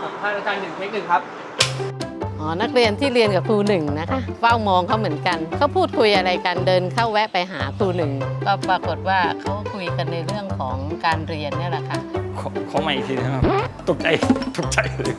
สัมภาษณ์อาจารย์หนึ่งเทคหนึ่งครับ อ๋อนักเรียนที่เรียนกับครูหนึ่งนะคะเฝ้ามองเขาเหมือนกันเขาพูดคุยอะไรกันเดินเข้าแวะไปหาครูหนึ่งก็ปรากฏว่าเขาคุยกันในเรื่องของการเรียนเนี่ยแหละค่ะขอขอใหม่อีกทีนะครับตกใจตกใจเลย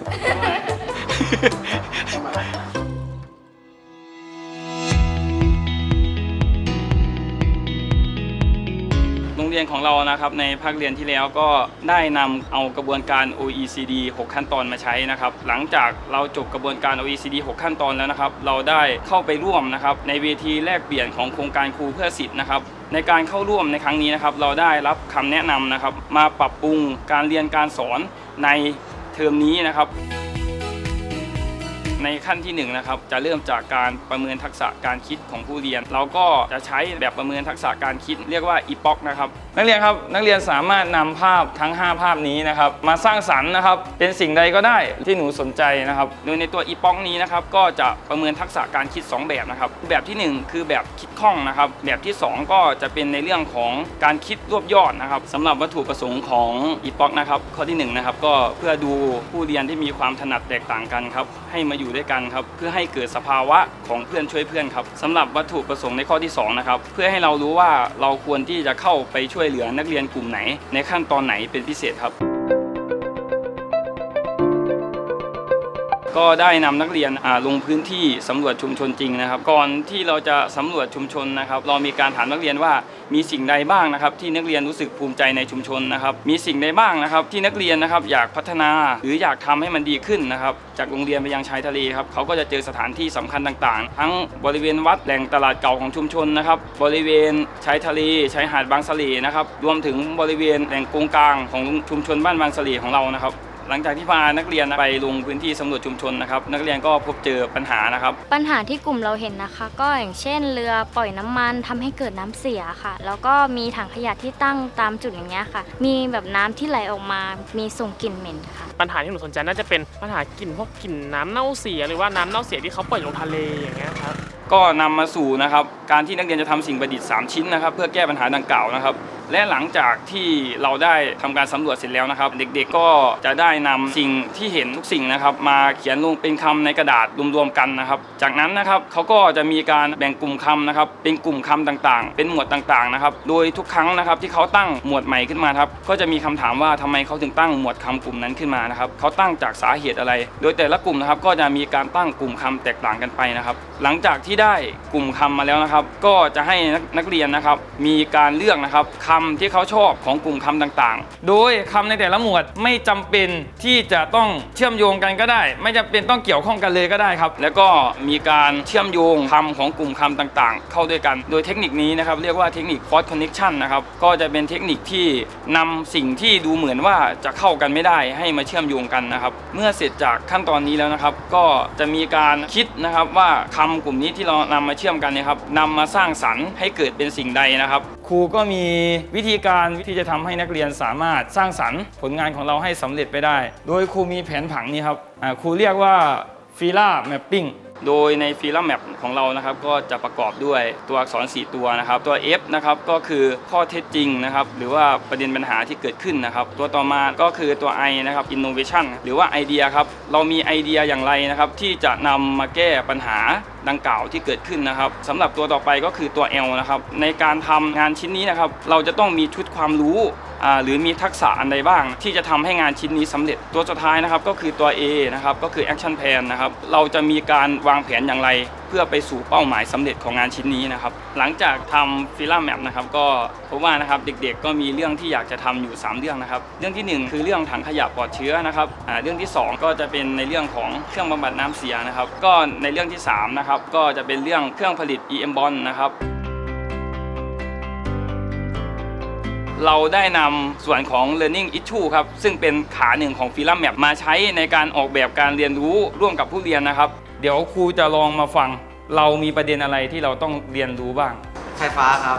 นของเรานะครับในภาคเรียนที่แล้วก็ได้นำเอากระบวนการ OECD 6 ขั้นตอนมาใช้นะครับ หลังจากเราจบกระบวนการ OECD 6 ขั้นตอนแล้วนะครับ เราได้เข้าไปร่วมนะครับในเวทีแลกเปลี่ยนของโครงการครูเพื่อสิทธิ์นะครับในการเข้าร่วมในครั้งนี้นะครับ เราได้รับคำแนะนำนะครับ มาปรับปรุงการเรียนการสอนในเทอมนี้นะครับ ในขั้นที่1นงนะครับจะเริ่มจากการประเมินทักษะการคิดของผู้เรียน เราก็จะใช้แบบประเมินทักษะการคิดเรียกว่าอีป็อกนะครับนักเรียนครับนักเรียนสามารถนำภาพทั้ง 5 ภาพนี้นะครับมาสร้างสรรค์นะครับเป็นสิ่งใดก็ได้ที่หนูสนใจนะครับโดยในตัวอีป็อกนี้นะครับก็จะประเมินทักษะการคิด 2 แบบนะครับแบบทีหนึ่1 คือแบบคิดคล่องนะครับแบบที่ 2 ก็จะเป็นในเรื่องของการคิดรวบยอดนะครับสำหรับวัตถุประสงค์ของอีป็อกนะครับข้อที่หนึ่งนะครับก็เพื่อดูผู้เรียนที่มีความถนัดแตกต่างกันครับให้มาอยู่ด้วยกันครับเพื่อให้เกิดสภาวะของเพื่อนช่วยเพื่อนครับสำหรับวัตถุประสงค์ในข้อที่สองนะครับเพื่อให้เรารู้ว่าเราควรที่จะเข้าไปช่วยเหลือนักเรียนกลุ่มไหน ในขั้นตอนไหนเป็นพิเศษครับ ก็ได้นำนักเรียนลงพื้นที่สำรวจชุมชนจริงนะครับ ก่อนที่เราจะสำรวจชุมชนนะครับ เรามีการถามนักเรียนว่ามีสิ่งใดบ้างนะครับ ที่นักเรียนรู้สึกภูมิใจในชุมชนนะครับ มีสิ่งใดบ้างนะครับ ที่นักเรียนนะครับอยากพัฒนาหรืออยากทำให้มันดีขึ้นนะครับ จากโรงเรียนไปยังชายทะเลครับเขาก็จะเจอสถานที่สำคัญต่างๆ ทั้งบริเวณวัดแหล่งตลาดเก่าของชุมชนนะครับ บริเวณชายทะเลชายหาดบางสะเลนะครับ รวมถึงบริเวณแหล่งกงกลางของชุมชนบ้านบางสะเลของเรานะครับ หลังจากที่พานักเรียนไปลงพื้นที่สำรวจชุมชนนะครับ นักเรียนก็พบเจอปัญหานะครับ ปัญหาที่กลุ่มเราเห็นนะคะ ก็อย่างเช่น เรือปล่อยน้ำมันทำให้เกิดน้ำเสียค่ะ แล้วก็มีถังขยะที่ตั้งตามจุดอย่างเงี้ยค่ะ มีแบบน้ำที่ไหลออกมา มีส่งกลิ่นเหม็นค่ะ ปัญหาที่หนูสนใจน่าจะเป็นปัญหากลิ่นพวกกลิ่นน้ำเน่าเสียหรือว่าน้ำเน่าเสียที่เขาปล่อยลงทะเลอย่างเงี้ยครับ ก็นำมาสู่นะครับการที่นักเรียนจะทำสิ่งประดิษฐ์ 3 ชิ้นนะครับ เพื่อแก้ปัญหาดังกล่าวนะครับและหลังจากที่เราได้ทำการสำรวจเสร็จแล้วนะครับ เด็กๆก็จะได้นำสิ่งที่เห็นทุกสิ่งนะครับ มาเขียนลงเป็นคำในกระดาษรวมๆกันนะครับ จากนั้นนะครับเขาก็จะมีการแบ่งกลุ่มคำนะครับ เป็นกลุ่มคำต่างๆ เป็นหมวดต่างๆนะครับ โดยทุกครั้งนะครับที่เขาตั้งหมวดใหม่ขึ้นมาครับก็จะมีคำถามว่าทำไมเขาถึงตั้งหมวดคำกลุ่มนั้นขึ้นมานะครับเขาตั้งจากสาเหตุอะไร โดยแต่ละกลุ่มนะครับก็จะมีการตั้งกลุ่มคำแตกต่างกันไปนะครับ หลังจากที่ได้กลุ่มคำมาแล้วนะครับ ก็จะให้นักนักเรียนนะครับ มีการเลือกนะครับคคำที่เขาชอบของกลุ่มคำต่างๆ โดยคำในแต่ละหมวดไม่จำเป็นที่จะต้องเชื่อมโยงกันก็ได้ ไม่จำเป็นต้องเกี่ยวข้องกันเลยก็ได้ครับ แล้วก็มีการเชื่อมโยงคำของกลุ่มคำต่างๆ เข้าด้วยกัน โดยเทคนิคนี้นะครับเรียกว่าเทคนิค force connection นะครับก็จะเป็นเทคนิคที่นำสิ่งที่ดูเหมือนว่าจะเข้ากันไม่ได้ให้มาเชื่อมโยงกันนะครับ เมื่อเสร็จจากขั้นตอนนี้แล้วนะครับ ก็จะมีการคิดนะครับว่าคำกลุ่มนี้ที่เรานำมาเชื่อมกันเนยครับนำมาสร้างสรรค์ให้เกิดเป็นสิ่งใดนะครับ ครูก็มีวิธีการที่จะทำให้นักเรียนสามารถสร้างสรรค์ผลงานของเราให้สำเร็จไปได้ โดยครูมีแผนผังนี้ครับครูเรียกว่าฟีล่าแมปปิ้ง โดยในฟีล่าแมปของเรานะครับก็จะประกอบด้วยตัวอักษร 4 ตัวนะครับ ตัว F นะครับก็คือข้อเท็จจริงนะครับหรือว่าประเด็นปัญหาที่เกิดขึ้นนะครับ ตัวต่อมาก็คือตัว I นะครับ innovation หรือว่าไอเดียครับเรามีไอเดียอย่างไรนะครับ ที่จะนำมาแก้ปัญหาดังกล่าวที่เกิดขึ้นนะครับสำหรับตัวต่อไปก็คือตัว L นะครับในการทำงานชิ้นนี้นะครับ เราจะต้องมีชุดความรู้ หรือมีทักษะอันใดบ้าง ที่จะทำให้งานชิ้นนี้สำเร็จตัวสุดท้ายนะครับก็คือตัว A นะครับก็คือ action plan นะครับเราจะมีการวางแผนอย่างไร เพื่อไปสู่เป้าหมายสำเร็จของงานชิ้นนี้นะครับหลังจากทำฟิล่าแมปนะครับก็พบว่านะครับเด็กๆ ก็มีเรื่องที่อยากจะทำอยู่ 3 เรื่องนะครับเรื่องทีหนึ่1 คือเรื่องถังขยะปลอดเชื้อนะครับเรื่องที่ 2 ก็จะเป็นในเรื่องของเครื่องบำบัดน้ำเสียนะครับก็ในเรื่องที่3นะครับก็จะเป็นเรื่องเครื่องผลิต EM b o n นะครับ เราได้นำส่วนของ learning issue ครับ ซึ่งเป็นขาหนึ่งของฟิลัมแมปมาใช้ในการออกแบบการเรียนรู้ร่วมกับผู้เรียนนะครับ เดี๋ยวครูจะลองมาฟัง เรามีประเด็นอะไรที่เราต้องเรียนรู้บ้าง ไฟฟ้าครับ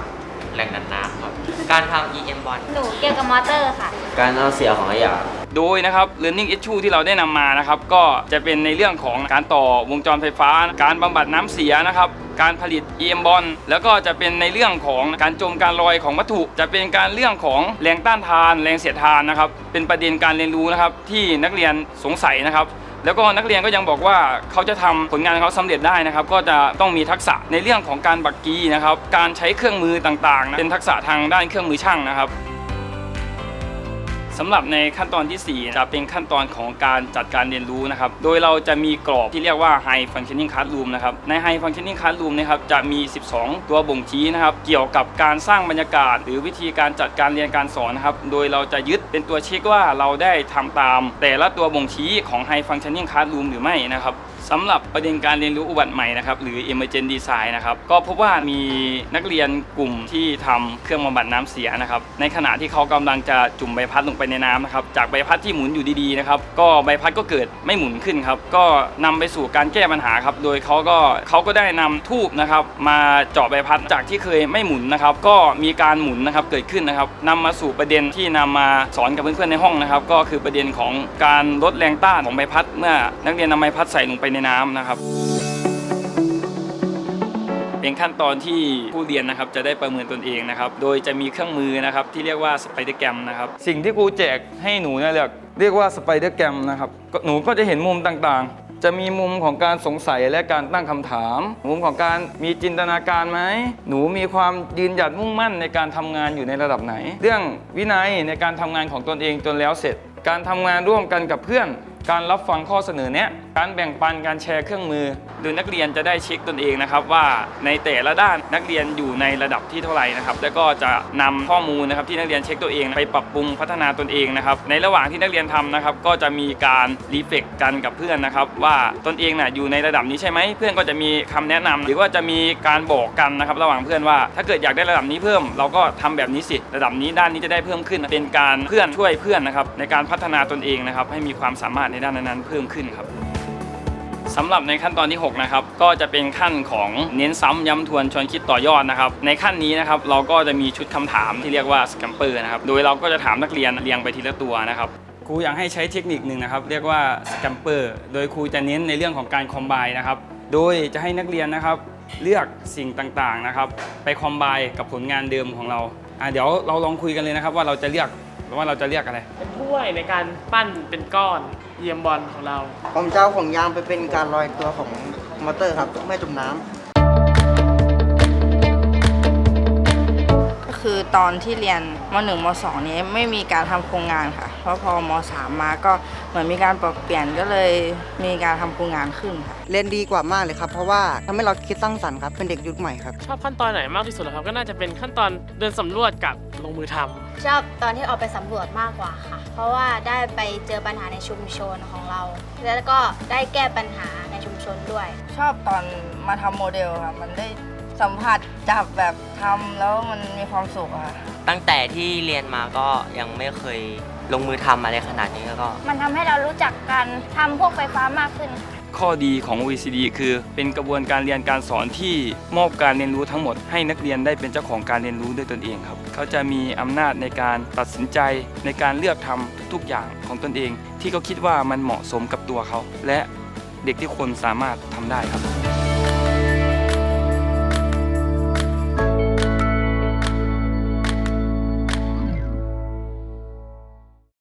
แรงดันน้ำครับ การทำ EM บอลหนูเกี่ยวกับมอเตอร์ค่ะ การเอาเสียของขยะโดยนะครับ learning issue ที่เราได้นำมานะครับ ก็จะเป็นในเรื่องของการต่อวงจรไฟฟ้า การบำบัดน้ำเสียนะครับ การผลิต EM บอลแล้วก็จะเป็นในเรื่องของการจมการลอยของวัตถุ จะเป็นการเรื่องของแรงต้านทาน แรงเสียดทานนะครับ เป็นประเด็นการเรียนรู้นะครับที่นักเรียนสงสัยนะครับแล้วก็นักเรียนก็ยังบอกว่าเขาจะทำผลงานของเขาสำเร็จได้นะครับ ก็จะต้องมีทักษะในเรื่องของการบักกีนะครับ การใช้เครื่องมือต่างๆนะเป็นทักษะทางด้านเครื่องมือช่างนะครับ สำหรับในขั้นตอนทีสี่ 4 จะเป็นขั้นตอนของการจัดการเรียนรู้นะครับ โดยเราจะมีกรอบที่เรียกว่า High Functioning Classroom นะครับ ใน High Functioning Classroom นะครับจะมี 12 ตัวบ่งชี้นะครับ เกี่ยวกับการสร้างบรรยากาศ หรือวิธีการจัดการเรียนการสอนนะครับ โดยเราจะยึดเป็นตัวเช็คว่าเราได้ทำตาม แต่ละตัวบ่งชี้ของ High Functioning Classroom หรือไม่นะครับ สำหรับประเด็นการเรียนรู้อุบัติใหม่นะครับหรือ Emergent Design นะครับก็พบว่ามีนักเรียนกลุ่มที่ทำเครื่องบำบัดน้ำเสียนะครับในขณะที่เขากำลังจะจุ่มใบพัดลงไปในน้ำนะครับจากใบพัดที่หมุนอยู่ดีๆนะครับก็ใบพัดก็เกิดไม่หมุนขึ้นครับก็นำไปสู่การแก้ปัญหาครับโดยเขาก็เขาก็ได้นำทูบนะครับมาเจาะใบพัดจากที่เคยไม่หมุนนะครับก็มีการหมุนนะครับเกิดขึ้นนะครับนำมาสู่ประเด็นที่นำมาสอนกับเพื่อนๆในห้องนะครับก็คือประเด็นของการลดแรงต้านของใบพัดเมื่อนักเรียนนำใบพัดใส่ลงไปในน้ำนะครับ เป็นขั้นตอนที่ผู้เรียนนะครับจะได้ประเมินตนเองนะครับ โดยจะมีเครื่องมือนะครับที่เรียกว่าสไปเดอร์แกรมนะครับ สิ่งที่ครูแจกให้หนูเนี่ยเรียกเรียกว่าสไปเดอร์แกรมนะครับ หนูก็จะเห็นมุมต่างๆจะมีมุมของการสงสัยและการตั้งคำถาม มุมของการมีจินตนาการไหม หนูมีความยืนหยัดมุ่งมั่นในการทำงานอยู่ในระดับไหน เรื่องวินัยในการทำงานของตนเองจนแล้วเสร็จ การทำงานร่วมกันกับเพื่อน การรับฟังข้อเสนอแนะ การแบ่งปันการแชร์เครื่องมือ โดยนักเรียนจะได้เช็คตนเองนะครับว่าในแต่ละด้านนักเรียนอยู่ในระดับที่เท่าไหร่นะครับแล้วก็จะนำข้อมูลนะครับที่นักเรียนเช็คตัวเองไปปรับปรุงพัฒนาตนเองนะครับในระหว่างที่นักเรียนทำนะครับก็จะมีการรีเฟกกันกับเพื่อนนะครับว่าตนเองน่ะอยู่ในระดับนี้ใช่ไหมเพื่อนก็จะมีคำแนะนำหรือว่าจะมีการบอกกันนะครับระหว่างเพื่อนว่า ถ้าเกิดอยากได้ระดับนี้เพิ่ม เราก็ทำแบบนี้สิระดับนี้ด้านนี้จะได้เพิ่มขึ้น เป็นการเพื่อนช่วยเพื่อนนะครับในการพัฒนาตนเองนะครับให้มีความสามารถในด้านนั้นๆเพิ่มขึ้นครับ สำหรับในขั้นตอนที่ 6 นะครับ ก็จะเป็นขั้นของเน้นซ้ำย้ำทวนชวนคิดต่อยอดนะครับ ในขั้นนี้นะครับเราก็จะมีชุดคำถามที่เรียกว่าสแกมเปอร์นะครับ โดยเราก็จะถามนักเรียนเรียงไปทีละตัวนะครับครูอยากให้ใช้เทคนิคหนึ่งนะครับ เรียกว่าสแกมเปอร์โดยครูจะเน้นในเรื่องของการคอมไบนะครับ โดยจะให้นักเรียนนะครับเลือกสิ่งต่างๆนะครับ ไปคอมไบกับผลงานเดิมของเราอะเดี๋ยวเราลองคุยกันเลยนะครับว่าเราจะเลือกว่าเราจะเลือกอะไร เป็นถ้วยในการปั้นเป็นก้อน เยี่ยมบอลของเรา ผมจะเอาห่วงยางไปเป็นการลอยตัวของมอเตอร์ครับไม่จมน้ำก็คือตอนที่เรียนม .1 ม .2 นี้ไม่มีการทำโครงงานค่ะ เพราะพอม .3 มาก็เหมือนมีการปรับเปลี่ยนก็เลยมีการทำโครงงานขึ้นค่ะ เรียนดีกว่ามากเลยครับ เพราะว่าทำให้เราคิดสร้างสรรค์ครับเป็นเด็กยุคใหม่ครับ ชอบขั้นตอนไหนมากที่สุดเหรอครับ ก็น่าจะเป็นขั้นตอนเดินสำรวจกับลงมือทำชอบตอนที่ออกไปสำรวจมากกว่าค่ะ เพราะว่าได้ไปเจอปัญหาในชุมชนของเรา แล้วก็ได้แก้ปัญหาในชุมชนด้วย ชอบตอนมาทำโมเดลค่ะ มันได้สัมผัสจับแบบทำแล้วมันมีความสุขอะค่ะ ตั้งแต่ที่เรียนมาก็ยังไม่เคยลงมือทำอะไรขนาดนี้แล้วก็ มันทำให้เรารู้จักการทำพวกไฟฟ้ามากขึ้น ข้อดีของ OECD คือ เป็นกระบวนการเรียนการสอนที่มอบการเรียนรู้ทั้งหมด ให้นักเรียนได้เป็นเจ้าของการเรียนรู้ด้วยตนเองครับ เขาจะมีอำนาจในการตัดสินใจในการเลือกทำทุกอย่างของตนเอง ที่เขาคิดว่ามันเหมาะสมกับตัวเขา และเด็กที่คนสามารถทำได้ครับ